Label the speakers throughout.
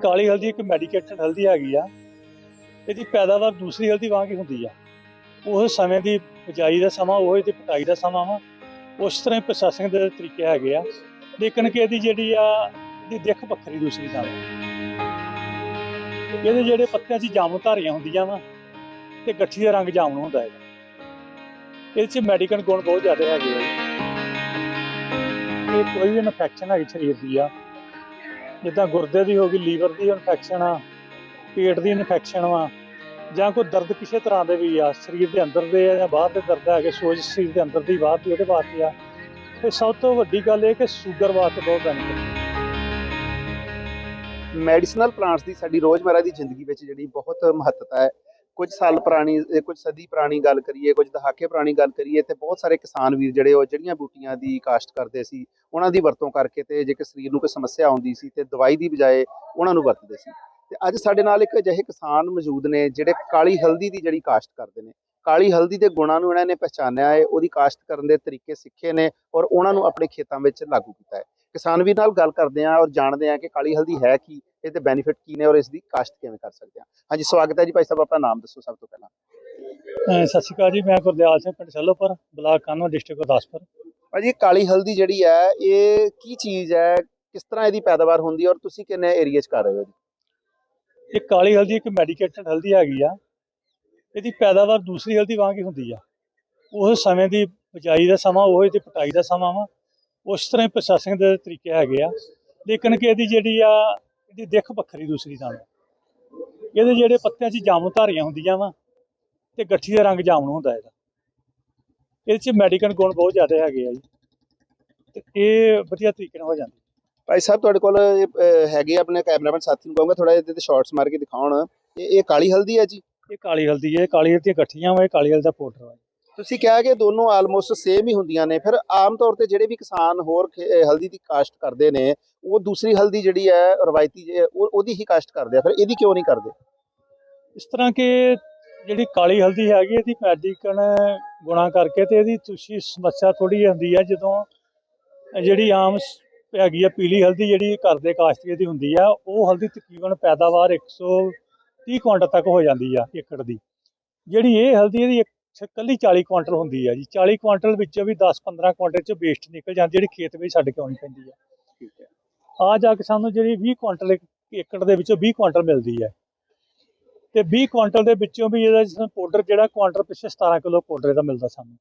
Speaker 1: ਕਾਲੀ ਹਲਦੀ ਇੱਕ ਮੈਡੀਕੇਟਡ ਹਲਦੀ ਹੈਗੀ ਆ, ਇਹਦੀ ਪੈਦਾਵਾਰ ਦੂਸਰੀ ਹਲਦੀ ਵਾਂਗ ਹੀ ਹੁੰਦੀ ਆ। ਉਸ ਸਮੇਂ ਦੀ ਬਜਾਈ ਦਾ ਸਮਾਂ, ਉਹ ਦੀ ਪਟਾਈ ਦਾ ਸਮਾਂ ਵਾ। ਉਸ ਤਰ੍ਹਾਂ ਪ੍ਰੋਸੈਸਿੰਗ ਦੇ ਤਰੀਕੇ ਹੈਗੇ ਆ। ਲੇਕਿਨ ਕਿ ਇਹਦੀ ਜਿਹੜੀ ਆ, ਇਹਦੀ ਦਿੱਖ ਵੱਖਰੀ ਦੂਸਰੀ ਨਾਲ ਇਹਦੇ ਜਿਹੜੇ ਪੱਤਿਆਂ 'ਚ ਜਾਮਨ ਧਾਰੀਆਂ ਹੁੰਦੀਆਂ ਵਾ, ਤੇ ਗੱਠੀ ਦਾ ਰੰਗ ਜਾਮਨ ਹੁੰਦਾ ਹੈ ਇਹਦੇ 'ਚ ਮੈਡੀਕਲ ਗੁਣ ਬਹੁਤ ਜ਼ਿਆਦਾ ਹੈਗੇ ਆ। ਇਹ ਕੋਈ ਵੀ ਇਨਫੈਕਸ਼ਨ ਹੈਗੀ ਸਰੀਰ ਦੀ ਆ ਜਿੱਦਾਂ ਗੁਰਦੇ ਦੀ ਹੋ ਗਈ, ਲੀਵਰ ਦੀ ਇਨਫੈਕਸ਼ਨ ਆ, ਪੇਟ ਦੀ ਇਨਫੈਕਸ਼ਨ ਆ ਜਾਂ ਕੋਈ ਦਰਦ ਕਿਸੇ ਤਰ੍ਹਾਂ ਦੇ ਵੀ ਆ, ਸਰੀਰ ਦੇ ਅੰਦਰ ਦੇ ਆ ਜਾਂ ਬਾਹਰ ਦੇ ਦਰਦ ਹੈਗੇ, ਸੋਜ ਸਰੀਰ ਦੇ ਅੰਦਰ ਦੀ ਬਾਹਰ ਦੀ, ਉਹਦੇ ਵਾਸਤੇ ਆ। ਤੇ ਸਭ ਤੋਂ ਵੱਡੀ ਗੱਲ ਇਹ ਕਿ ਸ਼ੂਗਰ ਵਾਸਤੇ ਬਹੁਤ ਬੈਨੀਫਿਟ
Speaker 2: ਮੈਡੀਸਨਲ ਪਲਾਂਟਸ ਦੀ ਸਾਡੀ ਰੋਜ਼ਮਰਰਾ ਦੀ ਜ਼ਿੰਦਗੀ ਵਿੱਚ ਜਿਹੜੀ ਬਹੁਤ ਮਹੱਤਤਾ ਹੈ ਕੁਝ ਸਾਲ ਪੁਰਾਣੀ ਕੁਝ ਸਦੀ ਪੁਰਾਣੀ ਗੱਲ ਕਰੀਏ, ਕੁਝ ਦਹਾਕੇ ਪੁਰਾਣੀ ਗੱਲ ਕਰੀਏ ਤੇ ਬਹੁਤ ਸਾਰੇ ਕਿਸਾਨ ਵੀਰ ਜਿਹੜੇ ਉਹ ਜਿਹੜੀਆਂ ਬੂਟੀਆਂ ਦੀ ਕਾਸ਼ਤ ਕਰਦੇ ਸੀ, ਉਹਨਾਂ ਦੀ ਵਰਤੋਂ ਕਰਕੇ ਤੇ ਜੇਕਰ ਸਰੀਰ ਨੂੰ ਕੋਈ ਸਮੱਸਿਆ ਆਉਂਦੀ ਸੀ ਤੇ ਦਵਾਈ ਦੀ ਬਜਾਏ ਉਹਨਾਂ ਨੂੰ ਵਰਤਦੇ ਸੀ। ਤੇ ਅੱਜ ਸਾਡੇ ਨਾਲ ਇੱਕ ਅਜਿਹੇ ਕਿਸਾਨ ਮੌਜੂਦ ਨੇ ਜਿਹੜੇ ਕਾਲੀ ਹਲਦੀ ਦੀ ਜਿਹੜੀ ਕਾਸ਼ਤ ਕਰਦੇ ਨੇ। ਕਾਲੀ ਹਲਦੀ ਦੇ ਗੁਣਾਂ ਨੂੰ ਇਹਨਾਂ ਨੇ ਪਛਾਣਿਆ ਹੈ, ਉਹਦੀ ਕਾਸ਼ਤ ਕਰਨ ਦੇ ਤਰੀਕੇ ਸਿੱਖੇ ਨੇ ਔਰ ਉਹਨਾਂ ਨੂੰ ਆਪਣੇ ਖੇਤਾਂ ਵਿੱਚ ਲਾਗੂ ਕੀਤਾ ਹੈ। ਕਿਸਾਨ ਵੀਰ ਨਾਲ ਗੱਲ ਕਰਦੇ ਹਾਂ ਔਰ ਜਾਣਦੇ ਹਾਂ ਕਿ ਕਾਲੀ ਹਲਦੀ ਹੈ ਕੀ ਇਹਦੇ ਬੈਨੀਫਿਟ ਕੀ ਨੇ ਔਰ ਇਸ ਦੀ ਕਾਸ਼ਤ ਕਿਵੇਂ ਕਰ ਸਕਦੇ ਹਾਂ। ਹਾਂਜੀ ਸਵਾਗਤ ਹੈ ਜੀ ਭਾਈ ਸਾਹਿਬ ਆਪਣਾ ਨਾਮ ਦੱਸੋ ਸਭ ਤੋਂ ਪਹਿਲਾਂ।
Speaker 1: ਸਤਿ ਸ਼੍ਰੀ ਅਕਾਲ ਜੀ ਮੈਂ ਗੁਰਦਿਆਲ ਸਿੰਘ ਪਿੰਡ ਸੱਲੋਪੁਰ ਬਲਾਕ ਕਾਨਵਾ ਡਿਸਟ੍ਰਿਕਟ ਗੁਰਦਾਸਪੁਰ।
Speaker 2: ਭਾਜੀ ਕਾਲੀ ਹਲਦੀ ਜਿਹੜੀ ਹੈ ਇਹ ਕੀ ਚੀਜ਼ ਹੈ ਕਿਸ ਤਰ੍ਹਾਂ ਇਹਦੀ ਪੈਦਾਵਾਰ ਹੁੰਦੀ ਹੈ ਔਰ ਤੁਸੀਂ ਕਿੰਨੇ ਏਰੀਆ 'ਚ ਕਰ ਰਹੇ ਹੋ ਜੀ?
Speaker 1: ਇਹ ਕਾਲੀ ਹਲਦੀ ਇੱਕ ਮੈਡੀਕੇਟਡ ਹਲਦੀ ਹੈਗੀ ਆ। ਇਹਦੀ ਪੈਦਾਵਾਰ ਦੂਸਰੀ ਹਲਦੀ ਵਾਂਗ ਹੀ ਹੁੰਦੀ ਆ। ਉਹ ਸਮੇਂ ਦੀ ਬਜਾਈ ਦਾ ਸਮਾਂ ਉਹ ਦੀ ਪਟਾਈ ਦਾ ਸਮਾਂ ਵਾ। ਉਸ ਤਰ੍ਹਾਂ ਹੀ ਪ੍ਰੋਸੈਸਿੰਗ ਦੇ ਤਰੀਕੇ ਹੈਗੇ ਆ। ਲੇਕਿਨ ਕਿ ਇਹਦੀ ਜਿਹੜੀ ਆ ਇਹਦੀ ਦਿੱਖ ਵੱਖਰੀ ਦੂਸਰੀ ਨਾਲ ਇਹਦੇ ਜਿਹੜੇ ਪੱਤਿਆਂ 'ਚ ਜਾਮਨ ਧਾਰੀਆਂ ਹੁੰਦੀਆਂ ਵਾ ਤੇ ਗੱਠੀ ਦਾ ਰੰਗ ਜਾਮਨ ਹੁੰਦਾ ਇਹਦਾ। ਇਹਦੇ 'ਚ ਮੈਡੀਕਲ ਗੁਣ ਬਹੁਤ ਜ਼ਿਆਦਾ ਹੈਗੇ ਆ ਜੀ। ਤੇ ਇਹ ਵਧੀਆ ਤਰੀਕੇ ਨਾਲ ਹੋ ਜਾਂਦੀ।
Speaker 2: ਭਾਈ ਸਾਹਿਬ ਤੁਹਾਡੇ ਕੋਲ ਹੈਗੇ ਆਪਣੇ ਕੈਮਰਾਮੈਨ ਸਾਥੀ ਨੂੰ ਕਹੂੰਗਾ ਥੋੜਾ ਇਹਦੇ ਤੇ ਸ਼ਾਰਟਸ ਮਾਰ ਕੇ ਦਿਖਾਉਣ। ਇਹ ਕਾਲੀ ਹਲਦੀ ਹੈ ਜੀ?
Speaker 1: ਇਹ ਕਾਲੀ ਹਲਦੀ ਹੈ ਕਾਲੀ ਹਲਦੀ ਦੀਆਂ ਗੱਠੀਆਂ ਵਾ ਇਹ ਕਾਲੀ ਹਲਦੀ ਦਾ ਪਾਊਡਰ ਵਾ
Speaker 2: ਤੁਸੀਂ ਕਿਹਾ ਕਿ ਦੋਨੋਂ ਆਲਮੋਸਟ ਸੇਮ ਹੀ ਹੁੰਦੀਆਂ ਨੇ, ਫਿਰ ਆਮ ਤੌਰ ਤੇ ਜਿਹੜੇ ਵੀ ਕਿਸਾਨ ਹੋਰ ਖੇ- ਹਲਦੀ ਦੀ ਕਾਸ਼ਤ ਕਰਦੇ ਨੇ, ਉਹ ਦੂਸਰੀ ਹਲਦੀ ਜਿਹੜੀ ਹੈ, ਰਵਾਇਤੀ ਜੇ- ਉਹ- ਉਹਦੀ ਹੀ ਕਾਸ਼ਤ ਕਰਦੇ ਆ, ਫਿਰ ਇਹਦੀ ਕਿਉਂ ਨਹੀਂ ਕਰਦੇ?
Speaker 1: ਇਸ ਤਰ੍ਹਾਂ ਕਿ ਜਿਹੜੀ ਕਾਲੀ ਹਲਦੀ ਹੈਗੀ, ਇਹਦੀ ਮੈਡੀਕਲ ਗੁਣਾ ਕਰਕੇ ਤੇ ਇਹਦੀ ਤੁਸੀਂ ਸਮੱਸਿਆ ਥੋੜੀ ਹੁੰਦੀ ਹੈ, ਜਦੋਂ ਜਿਹੜੀ ਆਮ ਹੈਗੀ ਆ ਪੀਲੀ ਹਲਦੀ ਜਿਹੜੀ ਘਰ ਦੇ ਕਾਸ਼ਤੀਏ ਦੀ ਹੁੰਦੀ ਆ, ਉਹ ਹਲਦੀ ਤਕਰੀਬਨ ਪੈਦਾਵਾਰ 130 ਕੁਇੰਟਲ ਤੱਕ ਹੋ ਜਾਂਦੀ ਆ, ਏਕੜ ਦੀ। ਜਿਹੜੀ ਇਹ ਹਲਦੀ, ਇਹਦੀ ਇਕੱਲੀ 40 ਕੁਇੰਟਲ ਹੁੰਦੀ ਆ ਜੀ। 40 ਕੁਇੰਟਲ ਵਿੱਚੋਂ ਵੀ 10-15 ਕੁਇੰਟਲ ਚ ਵੇਸਟ ਨਿਕਲ ਜਾਂਦੀ ਜਿਹੜੀ ਖੇਤ ਵਿੱਚ ਛੱਡ ਕੇ ਆਉਣੀ ਪੈਂਦੀ ਆ।
Speaker 2: ਠੀਕ ਹੈ।
Speaker 1: ਆ ਜਾ ਕੇ ਸਾਨੂੰ ਜਿਹੜੀ 20 ਕੁਇੰਟਲ ਏਕੜ ਦੇ ਵਿੱਚੋਂ 20 ਕੁਇੰਟਲ ਮਿਲਦੀ ਹੈ ਤੇ 20 ਕੁਇੰਟਲ ਦੇ ਵਿੱਚੋਂ ਵੀ ਇਹਦਾ ਪਾਊਡਰ ਜਿਹੜਾ ਕੁਇੰਟਲ ਪਿੱਛੇ 17 ਕਿਲੋ ਪਾਊਡਰ ਇਹਦਾ ਮਿਲਦਾ ਸਾਨੂੰ।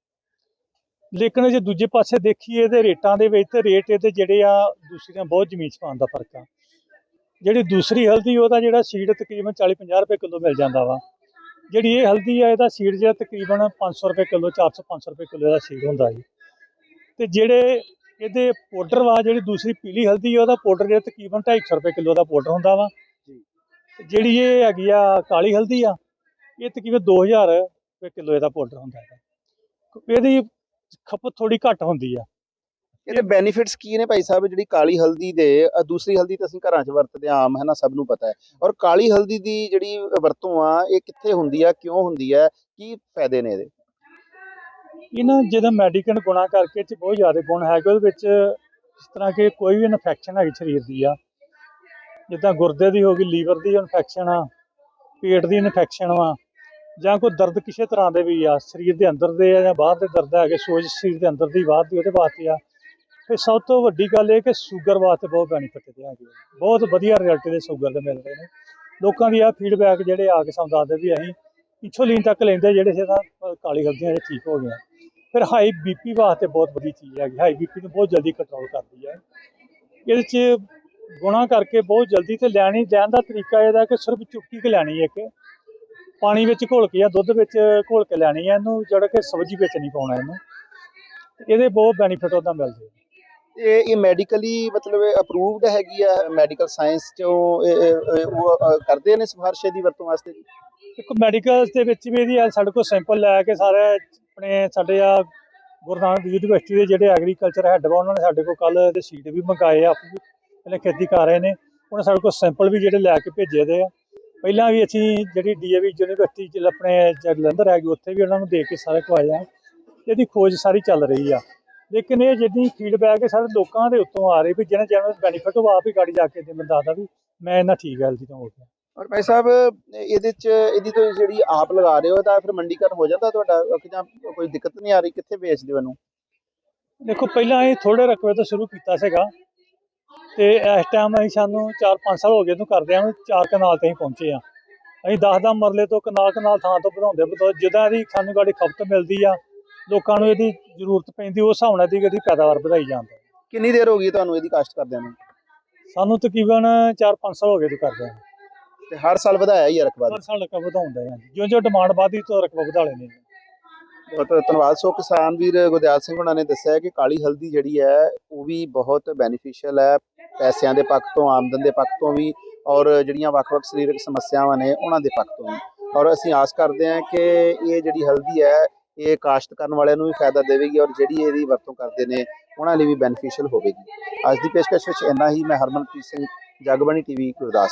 Speaker 1: ਲੇਕਿਨ ਜੇ ਦੂਜੇ ਪਾਸੇ ਦੇਖੀਏ ਇਹਦੇ ਰੇਟਾਂ ਦੇ ਵਿੱਚ ਤੇ ਰੇਟ ਇਹਦੇ ਜਿਹੜੇ ਆ ਦੂਸਰੀਆਂ ਬਹੁਤ ਜ਼ਮੀਨ ਸਮਾਨ ਦਾ ਫ਼ਰਕ ਆ। ਜਿਹੜੀ ਦੂਸਰੀ ਹਲਦੀ ਉਹਦਾ ਜਿਹੜਾ ਸੀਡ ਤਕਰੀਬਨ 40-50 ਰੁਪਏ ਕਿਲੋ ਮਿਲ ਜਾਂਦਾ ਵਾ। ਜਿਹੜੀ ਇਹ ਹਲਦੀ ਆ, ਇਹਦਾ ਸੀਡ ਜਿਹੜਾ ਤਕਰੀਬਨ 500 ਰੁਪਏ ਕਿਲੋ 400-500 ਰੁਪਏ ਕਿਲੋ ਦਾ ਸੀਡ ਹੁੰਦਾ ਜੀ। ਤੇ ਜਿਹੜੇ ਇਹਦੇ ਪਾਊਡਰ ਵਾ, ਜਿਹੜੀ ਦੂਸਰੀ ਪੀਲੀ ਹਲਦੀ ਆ, ਉਹਦਾ ਪਾਊਡਰ ਜਿਹੜਾ ਤਕਰੀਬਨ 250 ਰੁਪਏ ਕਿਲੋ ਦਾ ਪਾਊਡਰ ਹੁੰਦਾ ਵਾ। ਤੇ ਜਿਹੜੀ ਇਹ ਹੈਗੀ ਆ, ਕਾਲੀ ਹਲਦੀ ਆ, ਇਹ ਤਕਰੀਬਨ 2000 ਰੁਪਏ ਕਿਲੋ ਇਹਦਾ ਪਾਊਡਰ ਹੁੰਦਾ ਹੈ ਇਹਦੀ ਖਪਤ ਥੋੜੀ ਘੱਟ ਹੁੰਦੀ ਆ।
Speaker 2: ਇਹਦੇ ਬੈਨੀਫਿਟਸ ਕੀ ਨੇ ਭਾਈ ਸਾਹਿਬ? ਜਿਹੜੀ ਕਾਲੀ ਹਲਦੀ ਦੇ ਦੂਸਰੀ ਹਲਦੀ ਤਾਂ ਅਸੀਂ ਘਰਾਂ 'ਚ ਵਰਤਦੇ ਹਾਂ ਆਮ, ਹੈ ਨਾ, ਸਭ ਨੂੰ ਪਤਾ ਹੈ। ਔਰ ਕਾਲੀ ਹਲਦੀ ਦੀ ਜਿਹੜੀ ਵਰਤੋਂ ਆ, ਇਹ ਕਿੱਥੇ ਹੁੰਦੀ ਆ, ਕਿਉਂ ਹੁੰਦੀ ਹੈ ਕੀ ਫਾਇਦੇ ਨੇ ਇਹਦੇ?
Speaker 1: ਇਹਨਾਂ ਜਿਹਦਾ ਮੈਡੀਕਲ ਗੁਣਾ ਕਰਕੇ ਚ ਬਹੁਤ ਜ਼ਿਆਦਾ ਗੁਣ ਹੈਗੇ, ਉਹਦੇ ਵਿੱਚ ਜਿਸ ਤਰ੍ਹਾਂ ਕਿ ਕੋਈ ਵੀ ਇਨਫੈਕਸ਼ਨ ਹੈਗੀ ਸਰੀਰ ਦੀ ਆ। ਜਿੱਦਾਂ ਗੁਰਦੇ ਦੀ ਹੋ ਗਈ, ਲੀਵਰ ਦੀ ਇਨਫੈਕਸ਼ਨ ਆ, ਪੇਟ ਦੀ ਇਨਫੈਕਸ਼ਨ ਵਾ, ਜਾਂ ਕੋਈ ਦਰਦ ਕਿਸੇ ਤਰ੍ਹਾਂ ਦੇ ਵੀ ਆ, ਸਰੀਰ ਦੇ ਅੰਦਰ ਦੇ ਆ ਜਾਂ ਬਾਹਰ ਦੇ ਦਰਦ ਹੈਗੇ, ਸੋਜ ਸਰੀਰ ਦੇ ਅੰਦਰ ਦੀ, ਬਾਹਰ ਦੀ, ਉਹਦੇ ਵਾਸਤੇ ਆ। ਤੇ ਸਭ ਤੋਂ ਵੱਡੀ ਗੱਲ ਇਹ ਕਿ ਸ਼ੂਗਰ ਵਾਸਤੇ ਬਹੁਤ ਬੈਨੀਫਿਟ ਇਹਦੇ ਹੈਗੇ ਆ। ਬਹੁਤ ਵਧੀਆ ਰਿਜ਼ਲਟ ਦੇ ਸ਼ੂਗਰ ਦੇ ਮਿਲ ਰਹੇ ਨੇ। ਲੋਕਾਂ ਦੀ ਆ ਫੀਡਬੈਕ ਜਿਹੜੇ ਆ ਕੇ ਸਾਨੂੰ ਦੱਸਦੇ ਵੀ ਅਸੀਂ ਇੰਸੂਲਿਨ ਤੱਕ ਲੈਂਦੇ ਜਿਹੜੇ ਸੀ ਤਾਂ ਕਾਲੀ ਹਲਦੀਆਂ ਇਹ ਠੀਕ ਹੋ ਗਈਆਂ। ਫਿਰ ਹਾਈ ਬੀਪੀ ਵਾਸਤੇ ਬਹੁਤ ਵਧੀਆ ਚੀਜ਼ ਹੈਗੀ। ਹਾਈ ਬੀਪੀ ਨੂੰ ਬਹੁਤ ਜਲਦੀ ਕੰਟਰੋਲ ਕਰਦੀ ਹੈ ਇਹਦੇ ਚ ਗੁਣਾ ਕਰਕੇ ਬਹੁਤ ਜਲਦੀ ਤੇ ਲੈਣੀ, ਲੈਣ ਦਾ ਤਰੀਕਾ ਇਹਦਾ ਕਿ ਸਿਰਫ ਚੁਟਕੀ ਕੁ ਲੈਣੀ ਹੈ ਕਿ ਪਾਣੀ ਵਿੱਚ ਘੋਲ ਕੇ ਜਾਂ ਦੁੱਧ ਵਿੱਚ ਘੋਲ ਕੇ ਲੈਣੀ ਹੈ ਇਹਨੂੰ, ਜਿਹੜਾ ਕਿ ਸਬਜ਼ੀ ਵਿੱਚ ਨਹੀਂ ਪਾਉਣਾ ਇਹਨੂੰ। ਇਹਦੇ ਬਹੁਤ ਬੈਨੀਫਿਟ ਉਹਦਾ ਮਿਲਦੇ
Speaker 2: ਇਹ ਇਹ ਮੈਡੀਕਲੀ ਮਤਲਬ ਅਪਰੂਵਡ ਹੈਗੀ ਆ ਮੈਡੀਕਲ ਸਾਇੰਸ ਚੋਂ ਉਹ ਕਰਦੇ ਨੇ ਸਿਫਾਰਿਸ਼ ਦੀ ਵਰਤੋਂ ਵਾਸਤੇ? ਦੇਖੋ
Speaker 1: ਇੱਕ ਮੈਡੀਕਲ ਦੇ ਵਿੱਚ ਵੀ ਇਹਦੀ ਸਾਡੇ ਕੋਲ ਸੈਂਪਲ ਲੈ ਕੇ ਸਾਰੇ ਆਪਣੇ ਸਾਡੇ ਆ ਗੁਰੂ ਨਾਨਕ ਯੂਨੀਵਰਸਿਟੀ ਦੇ ਜਿਹੜੇ ਐਗਰੀਕਲਚਰ ਹੈੱਡ ਵਾ ਉਹਨਾਂ ਨੇ ਸਾਡੇ ਕੋਲ ਕੱਲ ਇਹਦੇ ਸੀਟ ਵੀ ਮੰਗਾਏ ਆ ਆਪੂ ਪਹਿਲੇ ਖੇਤੀ ਕਰ ਰਹੇ ਨੇ। ਉਹਨਾਂ ਸਾਡੇ ਕੋਲ ਸੈਂਪਲ ਵੀ ਜਿਹੜੇ ਲੈ ਕੇ ਭੇਜੇ ਦੇ ਆ। ਪਹਿਲਾਂ ਵੀ ਅਸੀਂ ਜਿਹੜੀ ਡੀਏਵੀ ਯੂਨੀਵਰਸਿਟੀ ਚ ਆਪਣੇ ਜਲੰਧਰ ਹੈਗੀ, ਉੱਥੇ ਵੀ ਉਹਨਾਂ ਨੂੰ ਦੇ ਕੇ ਸਾਰੇ ਖਵਾਏ ਆ। ਇਹਦੀ ਖੋਜ ਸਾਰੀ ਚੱਲ ਰਹੀ ਆ। ਲੇਕਿਨ ਇਹ ਜਿੰਨੀ ਫੀਡਬੈਕ ਹੈ ਸਾਰੇ ਲੋਕਾਂ ਦੇ ਉੱਤੋਂ ਆ ਰਹੀ ਵੀ ਜਿਹਨਾਂ ਜਿਹਨਾਂ ਨੂੰ ਬੈਨੀਫਿਟ ਉਹ ਆਪ ਹੀ ਗਾੜੀ ਜਾ ਕੇ ਦੇ ਬੰਦਾ ਦੱਸਦਾ ਵੀ ਮੈਂ ਇਹਨਾਂ ਠੀਕ ਹੈਲਦੀ ਤੋਂ ਹੋ ਗਿਆ।
Speaker 2: ਔਰ ਭਾਈ ਸਾਹਿਬ ਇਹਦੇ ਚ ਇਹਦੀ ਤੋਂ ਜਿਹੜੀ ਆਪ ਲਗਾ ਰਹੇ ਹੋ ਤਾਂ ਫਿਰ ਮੰਡੀਕਰਨ ਹੋ ਜਾਂਦਾ ਤੁਹਾਡਾ? ਕਿ ਜਾਂ ਕੋਈ ਦਿੱਕਤ ਨਹੀਂ ਆ ਰਹੀ ਕਿੱਥੇ ਵੇਚਦੇ ਹੋ ਇਹਨੂੰ?
Speaker 1: ਦੇਖੋ ਪਹਿਲਾਂ ਇਹ ਥੋੜੇ ਰਕਬੇ ਤੋਂ ਸ਼ੁਰੂ ਕੀਤਾ ਸੀਗਾ ਤੇ ਇਸ ਟਾਈਮ ਅਸੀਂ ਸਾਨੂੰ 4-5 ਸਾਲ ਹੋ ਗਏ ਇਹਨੂੰ ਕਰਦਿਆਂ ਨੂੰ ਚਾਰ ਕਨਾਲ ਤੇ ਅਸੀਂ ਪਹੁੰਚੇ ਆ। ਅਸੀਂ 10-10 ਮਰਲੇ ਤੋਂ ਕਨਾਲ ਕਨਾਲ ਥਾਂ ਤੋਂ ਵਧਾਉਂਦੇ ਵਧਾਉਂਦੇ ਜਿੱਦਾਂ ਇਹਦੀ ਸਾਨੂੰ ਗਾੜੀ ਖਪਤ ਮਿਲਦੀ ਆ ਲੋਕਾਂ ਨੂੰ ਇਹਦੀ ਜ਼ਰੂਰਤ ਪੈਂਦੀ ਉਸ ਹਿਸਾਬ ਨਾਲ ਦੀ ਇਹਦੀ ਪੈਦਾਵਾਰ ਵਧਾਈ ਜਾਂਦੀ
Speaker 2: ਕਿੰਨੀ ਦੇਰ ਹੋ ਗਈ ਤੁਹਾਨੂੰ ਇਹਦੀ ਕਾਸ਼ਤ ਕਰਦਿਆਂ ਨੂੰ?
Speaker 1: ਸਾਨੂੰ ਤਕਰੀਬਨ 4-5 ਸਾਲ ਹੋ ਗਏ ਇਹਨੂੰ ਕਰਦਿਆਂ ਨੂੰ।
Speaker 2: ਤੇ ਹਰ ਸਾਲ ਵਧਾਇਆ ਹੀ ਹੈ ਰਕਬਾ
Speaker 1: ਹਰ ਸਾਲ ਰਕਬਾ ਵਧਾਉਂਦਾ ਹਾਂ ਜਿਉਂ ਜਿਉਂ ਡਿਮਾਂਡ ਵਧਦੀ ਤੋਂ ਰਕਬਾ ਵਧਾ ਲੈਂਦੇ ਹਾਂ।
Speaker 2: ਬਹੁਤ ਧੰਨਵਾਦ। ਸੋ ਕਿਸਾਨ ਵੀਰ ਗੁਰਦਿਆਲ ਸਿੰਘ ਉਹਨਾਂ ਨੇ ਦੱਸਿਆ ਹੈ ਕਿ ਕਾਲੀ ਹਲਦੀ ਜਿਹੜੀ ਹੈ ਉਹ ਵੀ ਬਹੁਤ ਬੈਨੀਫੀਸ਼ੀਅਲ ਹੈ। ਪੈਸਿਆਂ ਦੇ ਪੱਖ ਤੋਂ ਆਮਦਨ ਦੇ ਪੱਖ ਤੋਂ ਵੀ ਔਰ ਜਿਹੜੀਆਂ ਵੱਖ-ਵੱਖ ਸਰੀਰਕ ਸਮੱਸਿਆਵਾਂ ਨੇ ਉਹਨਾਂ ਦੇ ਪੱਖ ਤੋਂ ਵੀ। ਔਰ ਅਸੀਂ ਆਸ ਕਰਦੇ ਹਾਂ ਕਿ ਇਹ ਜਿਹੜੀ ਹਲਦੀ ਹੈ ਇਹ ਕਾਸ਼ਤ ਕਰਨ ਵਾਲਿਆਂ ਨੂੰ ਵੀ ਫਾਇਦਾ ਦੇਵੇਗੀ ਔਰ ਜਿਹੜੀ ਇਹਦੀ ਵਰਤੋਂ ਕਰਦੇ ਨੇ, ਉਹਨਾਂ ਲਈ ਵੀ ਬੈਨੀਫੀਸ਼ੀਅਲ ਹੋਵੇਗੀ। ਅੱਜ ਦੀ ਪੇਸ਼ਕਸ਼ ਵਿੱਚ ਇੰਨਾ ਹੀ, ਮੈਂ ਹਰਮਨਪ੍ਰੀਤ ਸਿੰਘ, ਜਗਬਾਣੀ ਟੀਵੀ, ਗੁਰਦਾਸ।